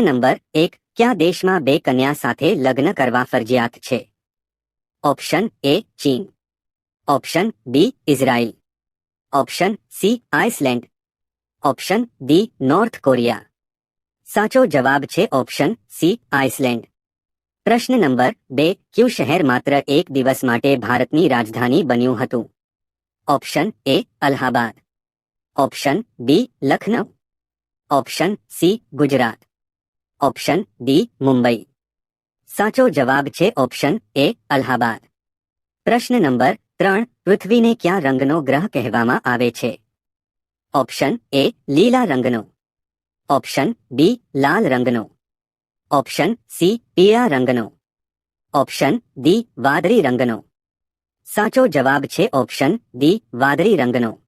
Number એક, કયા દેશમાં બે કન્યા સાથે લગ્ન કરવા ફરજિયાત છે? ઓપ્શન એ, ચીન. Option B, Israel. Option C, Iceland. Option D, North Korea. સાચો જવાબ છે ઓપ્શન સી, આઇસલેન્ડ. પ્રશ્ન નંબર બે, ક્યુ શહેર માત્ર એક દિવસ માટે ભારતની રાજધાની બન્યું હતું? Option A, Allahabad. Option B Lucknow option C, Gujarat. Option D Mumbai સાચો જવાબ છે ઓપ્શન એ અલ્હાબાદ. પ્રશ્ન નંબર ત્રણ, પૃથ્વીને કયા રંગનો ગ્રહ કહેવામાં આવે છે? ઓપ્શન એ લીલા રંગનો. ઓપ્શન બી લાલ રંગનો. ઓપ્શન સી પીળા રંગનો. ઓપ્શન ડી વાદળી રંગનો. સાચો જવાબ છે ઓપ્શન ડી વાદળી રંગનો.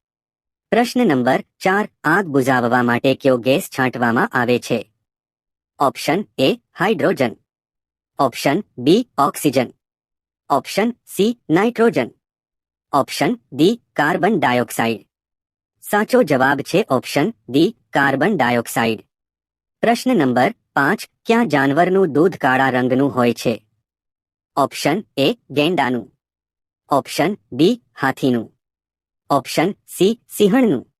પ્રશ્ન નંબર ચાર, આગ બુઝાવવા માટે કયો ગેસ છાંટવામાં આવે છે? Option A hydrogen option B oxygen option C nitrogen option D carbon dioxide સાચો જવાબ છે ઓપ્શન ડી કાર્બન ડાયોક્સાઇડ પ્રશ્ન નંબર પાંચ, ક્યાં જાનવરનું દૂધ કાળા રંગનું હોય છે? ઓપ્શન એ ગેંડાનું. ઓપ્શન બી હાથીનું. ઓપ્શન સી સિંહણનું.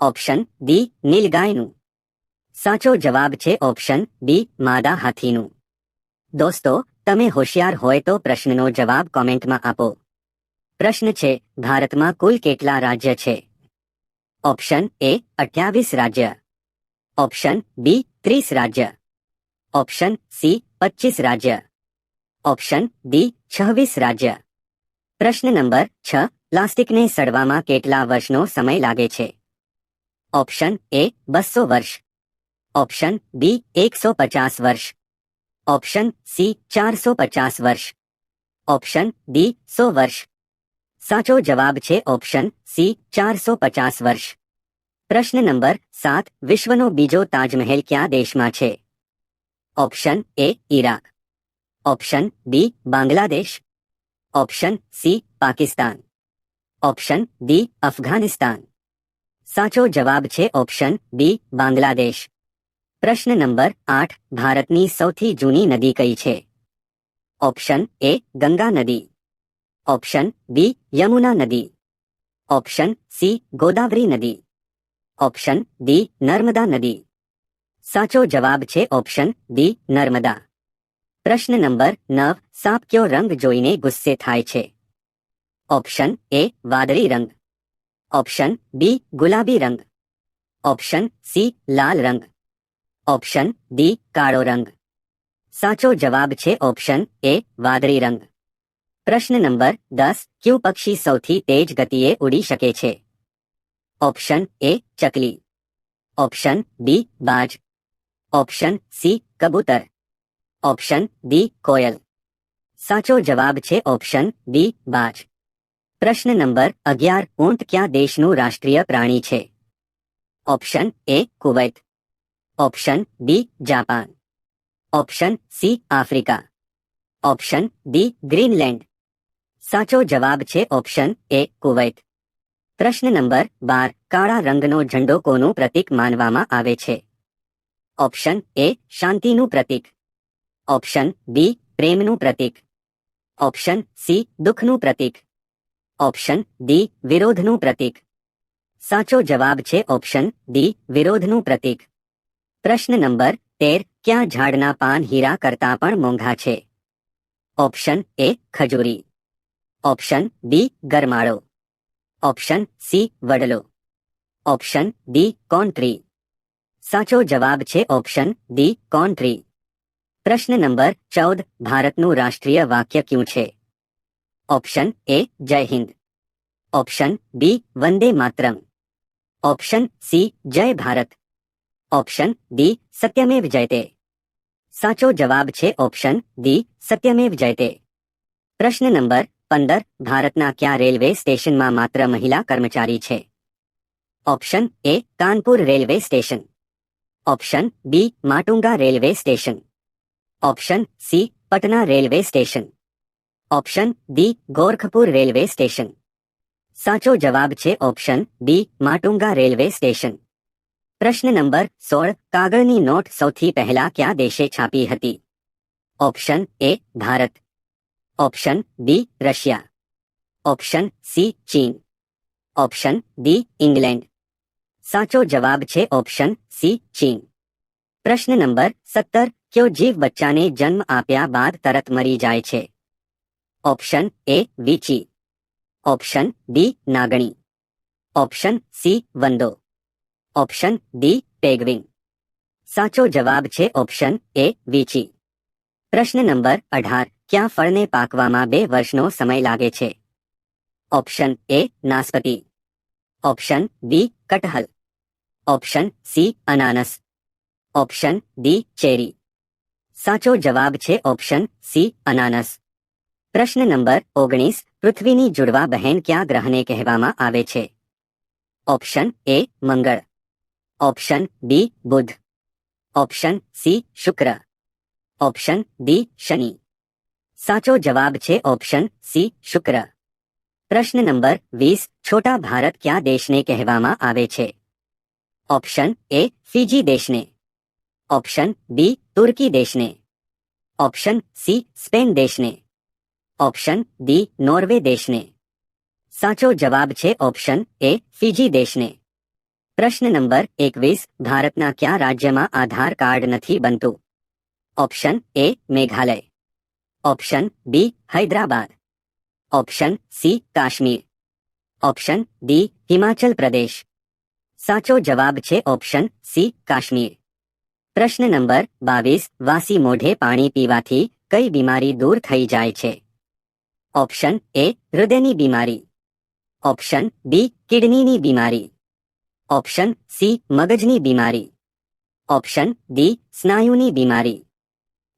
ઓપ્શન ડી નીલગાયનું. સાચો જવાબ છે ઓપ્શન બી માદા હાથીનું. દોસ્તો, તમે હોશિયાર હોય તો પ્રશ્નનો જવાબ કોમેન્ટમાં આપો. પ્રશ્ન છે, ભારતમાં કુલ કેટલા રાજ્ય છે? ઓપ્શન એ, અઠ્યાવીસ રાજ્ય. ઓપ્શન બી, ત્રીસ રાજ્ય. ઓપ્શન સી, પચીસ રાજ્ય. ઓપ્શન ડી, છવ્વીસ રાજ્ય. પ્રશ્ન નંબર છ, પ્લાસ્ટિકને સડવામાં કેટલા વર્ષનો સમય લાગે છે? ઓપ્શન એ, બસો વર્ષ. ઓપ્શન બી એકસો પચાસ વર્ષ ઓપ્શન સી ચારસો પચાસ વર્ષ ઓપ્શન ડી સો વર્ષ સાચો જવાબ છે ઓપ્શન સી ચારસો પચાસ વર્ષ પ્રશ્ન નંબર સાત વિશ્વનો બીજો તાજમહેલ કયા દેશમાં છે option A Iraq option B Bangladesh option C Pakistan option D Afghanistan સાચો જવાબ છે ઓપ્શન બી બાંગ્લાદેશ પ્રશ્ન નંબર આઠ, ભારતની સૌથી જૂની નદી કઈ છે? ઓપ્શન એ ગંગા નદી. ઓપ્શન બી યમુના નદી. ઓપ્શન સી ગોદાવરી નદી. ઓપ્શન ડી નર્મદા નદી. સાચો જવાબ છે ઓપ્શન ડી નર્મદા. પ્રશ્ન નંબર નવ, સાપ કયો રંગ જોઈને ગુસ્સે થાય છે? ઓપ્શન એ વાદળી રંગ. ઓપ્શન બી ગુલાબી રંગ. ઓપ્શન સી લાલ રંગ. ઓપ્શન ડી કાળો રંગ. સાચો જવાબ છે ઓપ્શન એ વાદળી રંગ. પ્રશ્ન નંબર દસ, ક્યુ પક્ષી સૌથી તેજ ગતિએ ઉડી શકે છે? ઓપ્શન એ ચકલી. ઓપ્શન બી બાજ. ઓપ્શન સી કબૂતર. ઓપ્શન ડી કોયલ. સાચો જવાબ છે ઓપ્શન ડી બાજ. પ્રશ્ન નંબર અગિયાર, ઊંટ ક્યાં દેશનું રાષ્ટ્રીય પ્રાણી છે? Option A Kuwait. Option B Japan option C Africa option D Greenland સાચો જવાબ છે ઓપ્શન એ કુવૈત પ્રશ્ન નંબર બાર, કાળા રંગનો ઝંડો કોનું પ્રતીક માનવામાં આવે છે? ઓપ્શન એ શાંતિનું પ્રતીક. ઓપ્શન બી પ્રેમનું પ્રતીક. ઓપ્શન સી દુઃખનું પ્રતીક. ઓપ્શન ડી વિરોધનું પ્રતીક. સાચો જવાબ છે ઓપ્શન ડી વિરોધનું પ્રતીક. પ્રશ્ન નંબર તેર, ક્યાં ઝાડના પાન હીરા કરતા પણ મોંઘા છે? ઓપ્શન એ, ખજૂરી. ઓપ્શન બી, ગરમાળો. ઓપ્શન સી, વડલો. ઓપ્શન ડી, કોન્ટ્રી. સાચો જવાબ છે ઓપ્શન ડી, કોન્ટ્રી. પ્રશ્ન નંબર ચૌદ, ભારતનું રાષ્ટ્રીય વાક્ય ક્યું છે? ઓપ્શન એ, જય હિન્દ. ઓપ્શન બી, વંદે Mataram. Option C, Jai Bharat. Option D Satyameva Jayate સાચો જવાબ છે ઓપ્શન ડી સત્યમેવ જયતે પ્રશ્ન નંબર પંદર ભારતના કયા રેલવે સ્ટેશનમાં માત્ર મહિલા કર્મચારી છે option A Kanpur railway station option B Matunga railway station option C Patna railway station option D Gorakhpur railway station સાચો જવાબ છે option B Matunga railway station પ્રશ્ન નંબર સોળ, કાગળની નોટ સૌથી પહેલા કયા દેશે છાપી હતી? Option A, Bharat. Option B, Russia. Option C, ચીન. Option D, England. સાચો જવાબ છે ઓપ્શન સી, ચીન. પ્રશ્ન નંબર સત્તર, કયો જીવ બચ્ચાને જન્મ આપ્યા બાદ તરત મરી જાય છે? ઓપ્શન એ, વીચી. ઓપ્શન ડી, નાગણી. ઓપ્શન સી, વંદો. ઓપ્શન ડી પેગવિંગ સાચો જવાબ છે ઓપ્શન એ વીચી. પ્રશ્ન નંબર અઢાર, ક્યાં ફળને પાકવામાં બે વર્ષનો સમય લાગે છે? ઓપ્શન એ નાસ્પતિ ઓપ્શન બી કટહલ option C અનાનસ. Option D cherry. સાચો જવાબ છે ઓપ્શન સી અનાનસ. પ્રશ્ન નંબર ઓગણીસ, પૃથ્વીની જુડવા બહેન ક્યાં ગ્રહને કહેવામાં આવે છે? Option A Mangal. Option B બુધ ઓપ્શન સી શુક્ર ઓપ્શન ડી શનિ સાચો જવાબ છે ઓપ્શન સી શુક્ર પ્રશ્ન નંબર વીસ છોટા ભારત કયા દેશને કહેવામાં આવે છે ઓપ્શન એ ફીજી દેશને ઓપ્શન બી તુર્કી દેશને ઓપ્શન સી સ્પેન દેશને ઓપ્શન ડી નોર્વે દેશને સાચો જવાબ છે ઓપ્શન એ ફીજી દેશને પ્રશ્ન નંબર એકવીસ ભારતના કયા રાજ્યમાં આધાર કાર્ડ નથી બનતું option A Meghalaya option B Hyderabad option C Kashmir option D Himachal Pradesh સાચો જવાબ છે ઓપ્શન સી કાશ્મીર પ્રશ્ન નંબર બાવીસ વાસી મોઢે પાણી પીવાથી કઈ બીમારી દૂર થઈ જાય છે ઓપ્શન એ હૃદયની બીમારી ઓપ્શન બી કિડનીની બીમારી ઓપ્શન સી મગજની બીમારી. ઓપ્શન ડી સ્નાયુની બીમારી.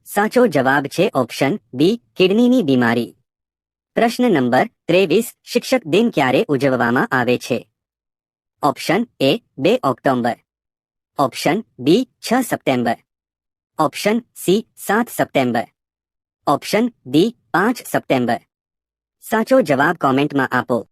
સાચો જવાબ છે ઓપ્શન બી કિડનીની બીમારી. પ્રશ્ન નંબર ત્રેવીસ, શિક્ષક દિન ક્યારે ઉજવવામાં આવે છે? ઓપ્શન એ બે ઓક્ટોબર ઓપ્શન બી છ સપ્ટેમ્બર. ઓપ્શન સી સાત સપ્ટેમ્બર. ઓપ્શન ડી પાંચ સપ્ટેમ્બર. સાચો જવાબ કોમેન્ટમાં આપો.